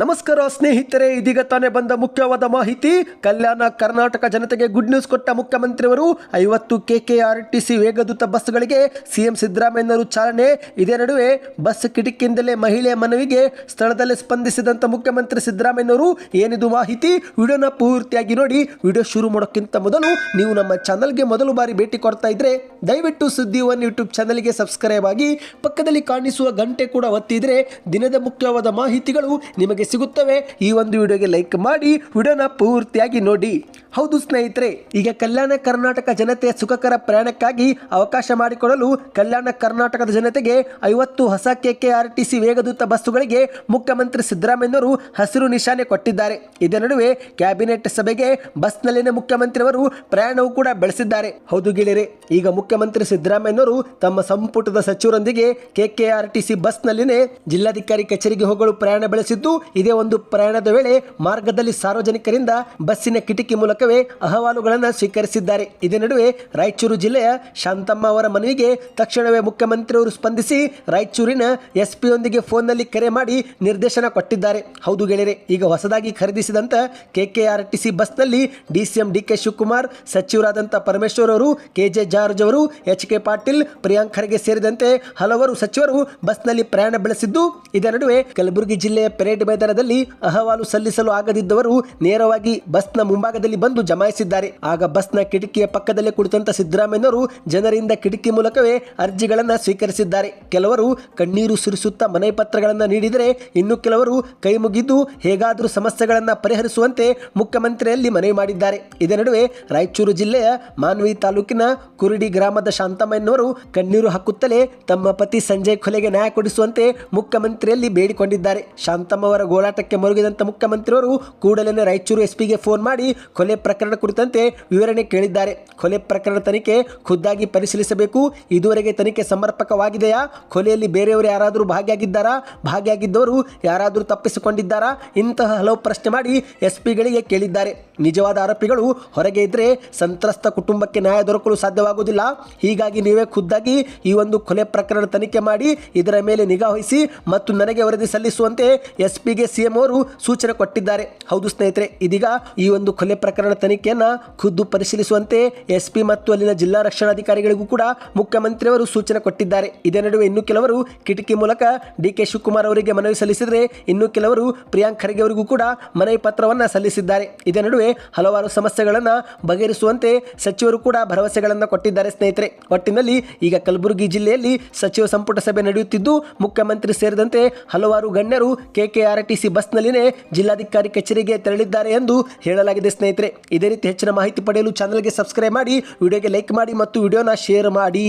ನಮಸ್ಕಾರ ಸ್ನೇಹಿತರೆ, ಇದೀಗ ತಾನೇ ಬಂದ ಮುಖ್ಯವಾದ ಮಾಹಿತಿ. ಕಲ್ಯಾಣ ಕರ್ನಾಟಕ ಜನತೆಗೆ ಗುಡ್ ನ್ಯೂಸ್ ಕೊಟ್ಟ ಮುಖ್ಯಮಂತ್ರಿಯವರು ಐವತ್ತು ಕೆಕೆಆರ್ಟಿಸಿ ವೇಗದೂತ ಬಸ್ಗಳಿಗೆ ಸಿಎಂ ಸಿದ್ದರಾಮಯ್ಯನವರು ಚಾಲನೆ. ಇದೇ ನಡುವೆ ಬಸ್ ಕಿಟಕಿಯಿಂದಲೇ ಮಹಿಳೆಯ ಮನವಿಗೆ ಸ್ಥಳದಲ್ಲೇ ಸ್ಪಂದಿಸಿದಂತ ಮುಖ್ಯಮಂತ್ರಿ ಸಿದ್ದರಾಮಯ್ಯನವರು ಏನಿದು ಮಾಹಿತಿ ವಿಡಿಯೋನ ಪೂರ್ತಿಯಾಗಿ ನೋಡಿ. ವಿಡಿಯೋ ಶುರು ಮಾಡೋಕ್ಕಿಂತ ಮೊದಲು ನೀವು ನಮ್ಮ ಚಾನಲ್ಗೆ ಮೊದಲು ಬಾರಿ ಭೇಟಿ ಕೊಡ್ತಾ ಇದ್ರೆ ದಯವಿಟ್ಟು ಸುದ್ದಿ ಒನ್ ಯೂಟ್ಯೂಬ್ ಚಾನಲ್ಗೆ ಸಬ್ಸ್ಕ್ರೈಬ್ ಆಗಿ ಪಕ್ಕದಲ್ಲಿ ಕಾಣಿಸುವ ಗಂಟೆ ಕೂಡ ಒತ್ತಿದ್ರೆ ದಿನದ ಮುಖ್ಯವಾದ ಮಾಹಿತಿಗಳು ನಿಮಗೆ ಸಿಗುತ್ತವೆ? ಈ ಒಂದು ವಿಡಿಯೋಗೆ ಲೈಕ್ ಮಾಡಿ, ವಿಡಿಯೋನ ಪೂರ್ತಿಯಾಗಿ ನೋಡಿ. ಹೌದು ಸ್ನೇಹಿತರೆ, ಈಗ ಕಲ್ಯಾಣ ಕರ್ನಾಟಕ ಜನತೆಯ ಸುಖಕರ ಪ್ರಯಾಣಕ್ಕಾಗಿ ಅವಕಾಶ ಮಾಡಿಕೊಡಲು ಕಲ್ಯಾಣ ಕರ್ನಾಟಕದ ಜನತೆಗೆ ಐವತ್ತು ಹೊಸ ಕೆಕೆಆರ್ಟಿಸಿ ವೇಗದೂತ ಬಸ್ಸುಗಳಿಗೆ ಮುಖ್ಯಮಂತ್ರಿ ಸಿದ್ದರಾಮಯ್ಯನವರು ಹಸಿರು ನಿಶಾನೆ ಕೊಟ್ಟಿದ್ದಾರೆ. ಇದೇ ನಡುವೆ ಕ್ಯಾಬಿನೆಟ್ ಸಭೆಗೆ ಬಸ್ನಲ್ಲಿನ ಮುಖ್ಯಮಂತ್ರಿಯವರು ಪ್ರಯಾಣವೂ ಕೂಡ ಬೆಳೆಸಿದ್ದಾರೆ. ಹೌದು ಗೆಳೆಯರೆ, ಈಗ ಮುಖ್ಯಮಂತ್ರಿ ಸಿದ್ದರಾಮಯ್ಯನವರು ತಮ್ಮ ಸಂಪುಟದ ಸಚಿವರೊಂದಿಗೆ ಕೆಕೆಆರ್ಟಿಸಿ ಬಸ್ನಲ್ಲಿನೇ ಜಿಲ್ಲಾಧಿಕಾರಿ ಕಚೇರಿಗೆ ಹೋಗಲು ಪ್ರಯಾಣ ಬೆಳೆಸಿದ್ದು ಇದೇ ಒಂದು ಪ್ರಯಾಣದ ವೇಳೆ ಮಾರ್ಗದಲ್ಲಿ ಸಾರ್ವಜನಿಕರಿಂದ ಬಸ್ಸಿನ ಕಿಟಕಿ ಮೂಲಕವೇ ಅಹವಾಲುಗಳನ್ನು ಸ್ವೀಕರಿಸಿದ್ದಾರೆ. ಇದೇ ನಡುವೆ ರಾಯಚೂರು ಜಿಲ್ಲೆಯ ಶಾಂತಮ್ಮ ಅವರ ಮನವಿಗೆ ತಕ್ಷಣವೇ ಮುಖ್ಯಮಂತ್ರಿಯವರು ಸ್ಪಂದಿಸಿ ರಾಯಚೂರಿನ ಎಸ್ಪಿಯೊಂದಿಗೆ ಫೋನ್ನಲ್ಲಿ ಕರೆ ಮಾಡಿ ನಿರ್ದೇಶನ ಕೊಟ್ಟಿದ್ದಾರೆ. ಹೌದು ಗೆಳೆಯರೆ, ಈಗ ಹೊಸದಾಗಿ ಖರೀದಿಸಿದಂತ ಕೆಕೆಆರ್ಟಿಸಿ ಬಸ್ನಲ್ಲಿ ಡಿಸಿಎಂ ಡಿ ಕೆ ಶಿವಕುಮಾರ್ ಸಚಿವರಾದಂಥ ಪರಮೇಶ್ವರ್ ಅವರು ಕೆಜೆ ಜಾರ್ಜ್ ಅವರು, ಎಚ್ ಕೆ ಪಾಟೀಲ್, ಪ್ರಿಯಾಂಕ್ ಖರ್ಗೆ ಸೇರಿದಂತೆ ಹಲವರು ಸಚಿವರು ಬಸ್ನಲ್ಲಿ ಪ್ರಯಾಣ ಬೆಳೆಸಿದ್ದು ಇದರ ನಡುವೆ ಕಲಬುರಗಿ ಜಿಲ್ಲೆಯ ಪೆರೇಡ್ ಮೈದಾನದಲ್ಲಿ ಅಹವಾಲು ಸಲ್ಲಿಸಲು ಆಗದಿದ್ದವರು ನೇರವಾಗಿ ಬಸ್ನ ಮುಂಭಾಗದಲ್ಲಿ ಬಂದು ಜಮಾಯಿಸಿದ್ದಾರೆ. ಆಗ ಬಸ್ನ ಕಿಟಕಿಯ ಪಕ್ಕದಲ್ಲೇ ಕುಳಿತಂತ ಸಿದ್ದರಾಮಯ್ಯನವರು ಜನರಿಂದ ಕಿಟಕಿ ಮೂಲಕವೇ ಅರ್ಜಿಗಳನ್ನು ಸ್ವೀಕರಿಸಿದ್ದಾರೆ. ಕೆಲವರು ಕಣ್ಣೀರು ಸುರಿಸುತ್ತಾ ಮನೆ ಪತ್ರಗಳನ್ನು ನೀಡಿದರೆ ಇನ್ನು ಕೆಲವರು ಕೈ ಮುಗಿದು ಹೇಗಾದರೂ ಸಮಸ್ಯೆಗಳನ್ನು ಪರಿಹರಿಸುವಂತೆ ಮುಖ್ಯಮಂತ್ರಿಯಲ್ಲಿ ಮನವಿ ಮಾಡಿದ್ದಾರೆ. ಇದೇ ನಡುವೆ ರಾಯಚೂರು ಜಿಲ್ಲೆಯ ಮಾನ್ವಿ ತಾಲೂಕಿನ ಕುರುಡಿ ಗ್ರಾಮದ ಶಾಂತಮ್ಮಯ್ಯನವರು ಕಣ್ಣೀರು ಹಾಕುತ್ತಲೇ ತಮ್ಮ ಪತಿ ಸಂಜಯ್ ಕೊಲೆಗೆ ನ್ಯಾಯ ಕೊಡಿಸುವಂತೆ ಮುಖ್ಯಮಂತ್ರಿಯಲ್ಲಿ ಬೇಡಿಕೊಂಡಿದ್ದಾರೆ. ಶಾಂತಮ್ಮ ಅವರ ಗೋಳಾಟಕ್ಕೆ ಮರುಗಿದಂತ ಮುಖ್ಯಮಂತ್ರಿಯವರು ಕೂಡಲೇ ರಾಯಚೂರು ಎಸ್ಪಿಗೆ ಫೋನ್ ಮಾಡಿ ಕೊಲೆ ಪ್ರಕರಣ ಕುರಿತಂತೆ ವಿವರಣೆ ಕೇಳಿದ್ದಾರೆ. ಕೊಲೆ ಪ್ರಕರಣ ತನಿಖೆ ಖುದ್ದಾಗಿ ಪರಿಶೀಲಿಸಬೇಕು. ಇದುವರೆಗೆ ತನಿಖೆ ಸಮರ್ಪಕವಾಗಿದೆಯಾ? ಕೊಲೆಯಲ್ಲಿ ಬೇರೆಯವರು ಯಾರಾದರೂ ಭಾಗಿಯಾಗಿದ್ದಾರಾ? ಭಾಗಿಯಾಗಿದ್ದವರು ಯಾರಾದರೂ ತಪ್ಪಿಸಿಕೊಂಡಿದ್ದಾರಾ? ಇಂತಹ ಹಲವು ಪ್ರಶ್ನೆ ಮಾಡಿ ಎಸ್ಪಿಗಳಿಗೆ ಕೇಳಿದ್ದಾರೆ. ನಿಜವಾದ ಆರೋಪಿಗಳು ಹೊರಗೆ ಇದ್ದರೆ ಸಂತ್ರಸ್ತ ಕುಟುಂಬಕ್ಕೆ ನ್ಯಾಯ ದೊರಕಲು ಸಾಧ್ಯವಾಗುವುದಿಲ್ಲ. ಹೀಗಾಗಿ ನೀವೇ ಖುದ್ದಾಗಿ ಈ ಒಂದು ಕೊಲೆ ಪ್ರಕರಣ ತನಿಖೆ ಮಾಡಿ ಇದರ ಮೇಲೆ ನಿಗಾ ವಹಿಸಿ ಮತ್ತು ನನಗೆ ವರದಿ ಸಲ್ಲಿಸುವಂತೆ ಎಸ್ ಪಿಗೆ ಸಿಎಂ ಅವರು ಸೂಚನೆ ಕೊಟ್ಟಿದ್ದಾರೆ. ಹೌದು ಸ್ನೇಹಿತರೆ, ಇದೀಗ ಈ ಒಂದು ಕೊಲೆ ಪ್ರಕರಣ ತನಿಖೆಯನ್ನ ಖುದ್ದು ಪರಿಶೀಲಿಸುವಂತೆ ಎಸ್ಪಿ ಮತ್ತು ಅಲ್ಲಿನ ಜಿಲ್ಲಾ ರಕ್ಷಣಾಧಿಕಾರಿಗಳಿಗೂ ಕೂಡ ಮುಖ್ಯಮಂತ್ರಿಯವರು ಸೂಚನೆ ಕೊಟ್ಟಿದ್ದಾರೆ. ಇದೇ ನಡುವೆ ಇನ್ನು ಕೆಲವರು ಕಿಟಕಿ ಮೂಲಕ ಡಿ ಕೆ ಶಿವಕುಮಾರ್ ಅವರಿಗೆ ಮನವಿ ಸಲ್ಲಿಸಿದರೆ ಇನ್ನು ಕೆಲವರು ಪ್ರಿಯಾಂಕ್ ಖರ್ಗೆ ಅವರಿಗೂ ಕೂಡ ಮನವಿ ಪತ್ರವನ್ನು ಸಲ್ಲಿಸಿದ್ದಾರೆ. ಇದೇ ನಡುವೆ ಹಲವಾರು ಸಮಸ್ಯೆಗಳನ್ನು ಬಗೆಹರಿಸುವಂತೆ ಸಚಿವರು ಕೂಡ ಭರವಸೆಗಳನ್ನು ಕೊಟ್ಟಿದ್ದಾರೆ ಸ್ನೇಹಿತರೆ. ಒಟ್ಟಿನಲ್ಲಿ ಈಗ ಕಲಬುರಗಿ ಜಿಲ್ಲೆಯಲ್ಲಿ ಸಚಿವ ಸಂಪುಟ ಸಭೆ ನಡೆಯುತ್ತಿದ್ದು, ಮುಖ್ಯಮಂತ್ರಿ ಸೇರಿದಂತೆ ಹಲವಾರು ಗಣ್ಯರು ಕೆಕೆಆರ್ಟಿಸಿ ಬಸ್ನಲ್ಲಿನೇ ಜಿಲ್ಲಾಧಿಕಾರಿ ಕಚೇರಿಗೆ ತೆರಳಿದ್ದಾರೆ ಎಂದು ಹೇಳಲಾಗಿದೆ ಸ್ನೇಹಿತರೆ. ಇದೇ ರೀತಿ ಹೆಚ್ಚಿನ ಮಾಹಿತಿ ಪಡೆಯಲು ಚಾನಲ್ಗೆ ಸಬ್ಸ್ಕ್ರೈಬ್ ಮಾಡಿ, ವಿಡಿಯೋಗೆ ಲೈಕ್ ಮಾಡಿ ಮತ್ತು ವಿಡಿಯೋನ ಶೇರ್ ಮಾಡಿ.